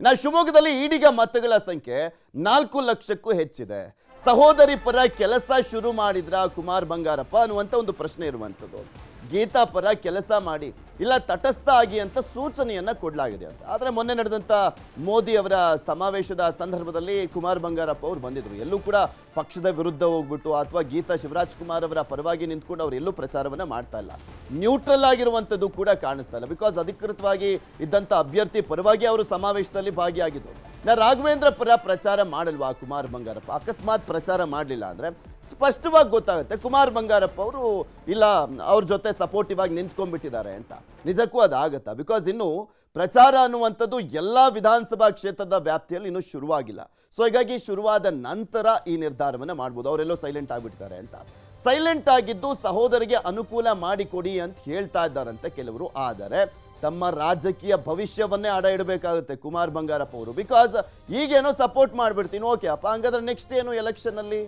ಇನ್ನು ಶಿವಮೊಗ್ಗದಲ್ಲಿ ಈಡಿಗ ಮತಗಳ ಸಂಖ್ಯೆ ನಾಲ್ಕು ಲಕ್ಷಕ್ಕೂ ಹೆಚ್ಚಿದೆ. ಸಹೋದರಿ ಪರ ಕೆಲಸ ಶುರು ಮಾಡಿದ್ರ ಕುಮಾರ್ ಬಂಗಾರಪ್ಪ ಅನ್ನುವಂಥ ಒಂದು ಪ್ರಶ್ನೆ ಇರುವಂಥದ್ದು ಗೀತಾ ಪರ ಕೆಲಸ ಮಾಡಿ, ಇಲ್ಲ ತಟಸ್ಥ ಆಗಿ ಅಂತ ಸೂಚನೆಯನ್ನ ಕೊಡಲಾಗಿದೆ ಅಂತ. ಆದರೆ ಮೊನ್ನೆ ನಡೆದಂಥ ಮೋದಿ ಅವರ ಸಮಾವೇಶದ ಸಂದರ್ಭದಲ್ಲಿ ಕುಮಾರ್ ಬಂಗಾರಪ್ಪ ಅವರು ಬಂದಿದ್ರು. ಎಲ್ಲೂ ಕೂಡ ಪಕ್ಷದ ವಿರುದ್ಧ ಹೋಗ್ಬಿಟ್ಟು ಅಥವಾ ಗೀತಾ ಶಿವರಾಜ್ ಕುಮಾರ್ ಅವರ ಪರವಾಗಿ ನಿಂತ್ಕೊಂಡು ಅವರು ಎಲ್ಲೂ ಪ್ರಚಾರವನ್ನ ಮಾಡ್ತಾ ಇಲ್ಲ. ನ್ಯೂಟ್ರಲ್ ಆಗಿರುವಂಥದ್ದು ಕೂಡ ಕಾಣಿಸ್ತಾ ಇಲ್ಲ. ಬಿಕಾಸ್ ಅಧಿಕೃತವಾಗಿ ಇದ್ದಂಥ ಅಭ್ಯರ್ಥಿ ಪರವಾಗಿ ಅವರು ಸಮಾವೇಶದಲ್ಲಿ ಭಾಗಿಯಾಗಿದ್ದರು ನಾ ರಾಘವೇಂದ್ರ ಪರ ಪ್ರಚಾರ ಮಾಡಲ್ವಾ? ಕುಮಾರ್ ಬಂಗಾರಪ್ಪ, ಅಕಸ್ಮಾತ್ ಪ್ರಚಾರ ಮಾಡಲಿಲ್ಲ ಅಂದ್ರೆ ಸ್ಪಷ್ಟವಾಗಿ ಗೊತ್ತಾಗುತ್ತೆ ಕುಮಾರ್ ಬಂಗಾರಪ್ಪ ಅವರು ಇಲ್ಲ, ಅವ್ರ ಜೊತೆ ಸಪೋರ್ಟಿವ್ ಆಗಿ ನಿಂತ್ಕೊಂಡ್ಬಿಟ್ಟಿದ್ದಾರೆ ಅಂತ. ನಿಜಕ್ಕೂ ಅದಾಗತ್ತಾ? ಬಿಕಾಸ್ ಇನ್ನು ಪ್ರಚಾರ ಅನ್ನುವಂಥದ್ದು ಎಲ್ಲ ವಿಧಾನಸಭಾ ಕ್ಷೇತ್ರದ ವ್ಯಾಪ್ತಿಯಲ್ಲಿ ಇನ್ನೂ ಶುರುವಾಗಿಲ್ಲ. ಸೊ ಹೀಗಾಗಿ ಶುರುವಾದ ನಂತರ ಈ ನಿರ್ಧಾರವನ್ನು ಮಾಡ್ಬೋದು. ಅವರೆಲ್ಲೋ ಸೈಲೆಂಟ್ ಆಗಿಬಿಟ್ಟಿದ್ದಾರೆ ಅಂತ. ಸೈಲೆಂಟ್ ಆಗಿದ್ದು ಸಹೋದರಿಗೆ ಅನುಕೂಲ ಮಾಡಿಕೊಡಿ ಅಂತ ಹೇಳ್ತಾ ಇದ್ದಾರಂತೆ ಕೆಲವರು. ಆದರೆ ತಮ್ಮ ರಾಜಕೀಯ ಭವಿಷ್ಯವನ್ನೇ ಅಡ ಇಡಬೇಕಾಗುತ್ತೆ ಕುಮಾರ್ ಬಂಗಾರಪ್ಪ ಅವರು. ಬಿಕಾಸ್ ಈಗೇನೋ ಸಪೋರ್ಟ್ ಮಾಡಿಬಿಡ್ತೀನಿ. ಓಕೆ ಅಪ್ಪ, ಹಂಗಾದ್ರೆ ನೆಕ್ಸ್ಟ್ ಏನು ಎಲೆಕ್ಷನಲ್ಲಿ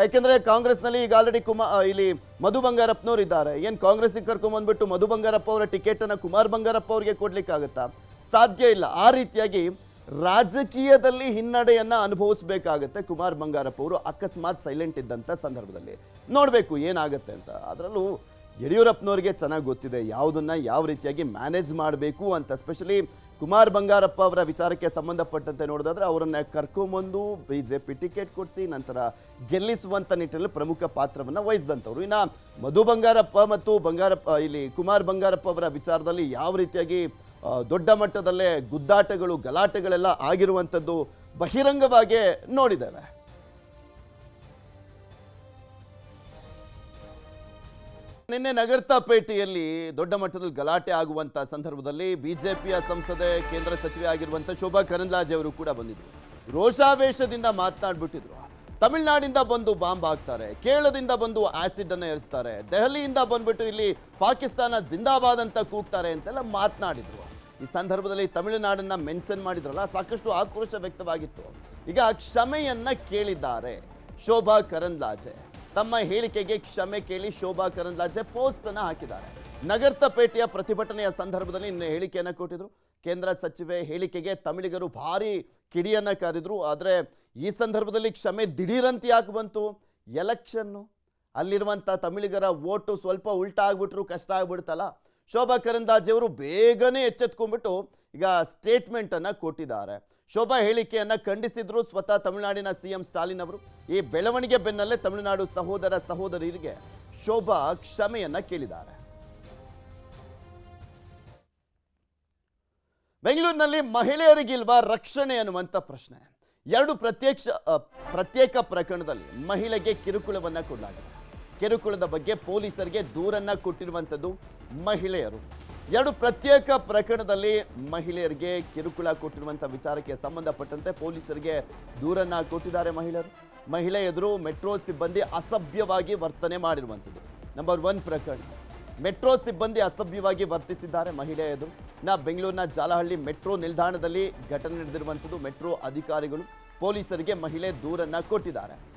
ಯಾಕೆಂದ್ರೆ ಕಾಂಗ್ರೆಸ್ನಲ್ಲಿ ಈಗ ಆಲ್ರೆಡಿ ಕುಮಾ ಇಲ್ಲಿ ಮಧು ಬಂಗಾರಪ್ಪನವ್ರು ಇದ್ದಾರೆ. ಏನು ಕಾಂಗ್ರೆಸ್ಸಿಗೆ ಕರ್ಕೊಂಬಂದ್ಬಿಟ್ಟು ಮಧು ಬಂಗಾರಪ್ಪ ಅವರ ಟಿಕೆಟನ್ನು ಕುಮಾರ್ ಬಂಗಾರಪ್ಪ ಅವರಿಗೆ ಕೊಡಲಿಕ್ಕಾಗತ್ತಾ? ಸಾಧ್ಯ ಇಲ್ಲ. ಆ ರೀತಿಯಾಗಿ ರಾಜಕೀಯದಲ್ಲಿ ಹಿನ್ನಡೆಯನ್ನ ಅನುಭವಿಸಬೇಕಾಗತ್ತೆ ಕುಮಾರ್ ಬಂಗಾರಪ್ಪ ಅವರು. ಅಕಸ್ಮಾತ್ ಸೈಲೆಂಟ್ ಇದ್ದಂಥ ಸಂದರ್ಭದಲ್ಲಿ. ನೋಡಬೇಕು ಏನಾಗುತ್ತೆ ಅಂತ. ಅದರಲ್ಲೂ ಯಡಿಯೂರಪ್ಪನವ್ರಿಗೆ ಚೆನ್ನಾಗಿ ಗೊತ್ತಿದೆ, ಯಾವುದನ್ನು ಯಾವ ರೀತಿಯಾಗಿ ಮ್ಯಾನೇಜ್ ಮಾಡಬೇಕು ಅಂತ. ಸ್ಪೆಷಲಿ ಕುಮಾರ್ ಬಂಗಾರಪ್ಪ ಅವರ ವಿಚಾರಕ್ಕೆ ಸಂಬಂಧಪಟ್ಟಂತೆ ನೋಡೋದಾದ್ರೆ ಅವರನ್ನು ಕರ್ಕೊಂಬಂದು ಬಿ ಜೆ ಪಿ ಟಿಕೆಟ್ ಕೊಡಿಸಿ, ನಂತರ ಗೆಲ್ಲಿಸುವಂಥ ನಿಟ್ಟಿನಲ್ಲಿ ಪ್ರಮುಖ ಪಾತ್ರವನ್ನು ವಹಿಸಿದಂಥವ್ರು. ಇನ್ನು ಮಧು ಬಂಗಾರಪ್ಪ ಮತ್ತು ಬಂಗಾರಪ್ಪ, ಇಲ್ಲಿ ಕುಮಾರ್ ಬಂಗಾರಪ್ಪ ಅವರ ವಿಚಾರದಲ್ಲಿ ಯಾವ ರೀತಿಯಾಗಿ ದೊಡ್ಡ ಮಟ್ಟದಲ್ಲೇ ಗುದ್ದಾಟಗಳು, ಗಲಾಟೆಗಳೆಲ್ಲ ಆಗಿರುವಂಥದ್ದು ಬಹಿರಂಗವಾಗೇ ನೋಡಿದ್ದೇವೆ. ನಿನ್ನೆ ನಗರತಾಪೇಟೆಯಲ್ಲಿ ದೊಡ್ಡ ಮಟ್ಟದಲ್ಲಿ ಗಲಾಟೆ ಆಗುವಂತ ಸಂದರ್ಭದಲ್ಲಿ ಬಿಜೆಪಿಯ ಸಂಸದೆ, ಕೇಂದ್ರ ಸಚಿವೆ ಆಗಿರುವಂತ ಶೋಭಾ ಕರಂದ್ಲಾಜೆ ಅವರು ಕೂಡ ಬಂದಿದ್ರು. ರೋಷಾವೇಶದಿಂದ ಮಾತನಾಡ್ಬಿಟ್ಟಿದ್ರು. ತಮಿಳ್ನಾಡಿಂದ ಬಂದು ಬಾಂಬ್ ಹಾಕ್ತಾರೆ, ಕೇರಳದಿಂದ ಬಂದು ಆಸಿಡ್ ಅನ್ನ ಎರಿಸ್ತಾರೆ, ದೆಹಲಿಯಿಂದ ಬಂದ್ಬಿಟ್ಟು ಇಲ್ಲಿ ಪಾಕಿಸ್ತಾನ ಜಿಂದಾಬಾದ್ ಅಂತ ಕೂಗ್ತಾರೆ ಅಂತೆಲ್ಲ ಮಾತನಾಡಿದ್ರು. ಈ ಸಂದರ್ಭದಲ್ಲಿ ತಮಿಳುನಾಡನ್ನ ಮೆನ್ಷನ್ ಮಾಡಿದ್ರಲ್ಲ, ಸಾಕಷ್ಟು ಆಕ್ರೋಶ ವ್ಯಕ್ತವಾಗಿತ್ತು. ಈಗ ಕ್ಷಮೆಯನ್ನ ಕೇಳಿದ್ದಾರೆ ಶೋಭಾ ಕರಂದ್ಲಾಜೆ. ತಮ್ಮ ಹೇಳಿಕೆಗೆ ಕ್ಷಮೆ ಕೇಳಿ ಶೋಭಾ ಕರಂದ್ಲಾಜೆ ಪೋಸ್ಟ್ ಅನ್ನ ಹಾಕಿದ್ದಾರೆ. ನಗರ್ತಪೇಟೆಯ ಪ್ರತಿಭಟನೆಯ ಸಂದರ್ಭದಲ್ಲಿ ಇನ್ನು ಹೇಳಿಕೆಯನ್ನು ಕೊಟ್ಟಿದ್ರು. ಕೇಂದ್ರ ಸಚಿವೆ ಹೇಳಿಕೆಗೆ ತಮಿಳಿಗರು ಭಾರಿ ಕಿಡಿಯನ್ನ ಕಾರಿದ್ರು. ಆದರೆ ಈ ಸಂದರ್ಭದಲ್ಲಿ ಕ್ಷಮೆ ದಿಢೀರಂತ ಯಾಕೆ ಬಂತು? ಎಲೆಕ್ಷನ್ನು? ಅಲ್ಲಿರುವಂಥ ತಮಿಳಿಗರ ಓಟು ಸ್ವಲ್ಪ ಉಲ್ಟಾ ಆಗ್ಬಿಟ್ರು, ಕಷ್ಟ ಆಗ್ಬಿಡ್ತಲ್ಲ. ಶೋಭಾ ಕರಂದಾಜೆಯವರು ಬೇಗನೆ ಎಚ್ಚೆತ್ಕೊಂಡ್ಬಿಟ್ಟು ಈಗ ಸ್ಟೇಟ್ಮೆಂಟನ್ನು ಕೊಟ್ಟಿದ್ದಾರೆ. ಶೋಭಾ ಹೇಳಿಕೆಯನ್ನ ಖಂಡಿಸಿದ್ರು ಸ್ವತಃ ತಮಿಳುನಾಡಿನ ಸಿಎಂ ಸ್ಟಾಲಿನ್ ಅವರು. ಈ ಬೆಳವಣಿಗೆ ಬೆನ್ನಲ್ಲೇ ತಮಿಳುನಾಡು ಸಹೋದರ ಸಹೋದರಿಯರಿಗೆ ಶೋಭಾ ಕ್ಷಮೆಯನ್ನ ಕೇಳಿದ್ದಾರೆ. ಬೆಂಗಳೂರಿನಲ್ಲಿ ಮಹಿಳೆಯರಿಗಿಲ್ವಾ ರಕ್ಷಣೆ ಅನ್ನುವಂಥ ಪ್ರಶ್ನೆ. ಎರಡು ಪ್ರತ್ಯಕ್ಷ ಪ್ರತ್ಯೇಕ ಪ್ರಕರಣದಲ್ಲಿ ಮಹಿಳೆಗೆ ಕಿರುಕುಳವನ್ನ ಕೊಡಲಾಗಿದೆ. ಕಿರುಕುಳದ ಬಗ್ಗೆ ಪೊಲೀಸರಿಗೆ ದೂರನ್ನ ಕೊಟ್ಟಿರುವಂಥದ್ದು ಮಹಿಳೆಯರು. ಎರಡು ಪ್ರತ್ಯೇಕ ಪ್ರಕರಣದಲ್ಲಿ ಮಹಿಳೆಯರಿಗೆ ಕಿರುಕುಳ ಕೊಟ್ಟಿರುವಂಥ ವಿಚಾರಕ್ಕೆ ಸಂಬಂಧಪಟ್ಟಂತೆ ಪೊಲೀಸರಿಗೆ ದೂರನ್ನ ಕೊಟ್ಟಿದ್ದಾರೆ ಮಹಿಳೆಯರು. ಮಹಿಳೆ ಎದುರು ಮೆಟ್ರೋ ಸಿಬ್ಬಂದಿ ಅಸಭ್ಯವಾಗಿ ವರ್ತನೆ ಮಾಡಿರುವಂಥದ್ದು. ನಂಬರ್ ಒನ್ ಪ್ರಕರಣ. ಮೆಟ್ರೋ ಸಿಬ್ಬಂದಿ ಅಸಭ್ಯವಾಗಿ ವರ್ತಿಸಿದ್ದಾರೆ ಮಹಿಳೆ ಎದುರು. ನಾ ಬೆಂಗಳೂರಿನ ಜಾಲಹಳ್ಳಿ ಮೆಟ್ರೋ ನಿಲ್ದಾಣದಲ್ಲಿ ಘಟನೆ ನಡೆದಿರುವಂಥದ್ದು ಮೆಟ್ರೋ ಅಧಿಕಾರಿಗಳು. ಪೊಲೀಸರಿಗೆ ಮಹಿಳೆ ದೂರನ್ನ ಕೊಟ್ಟಿದ್ದಾರೆ.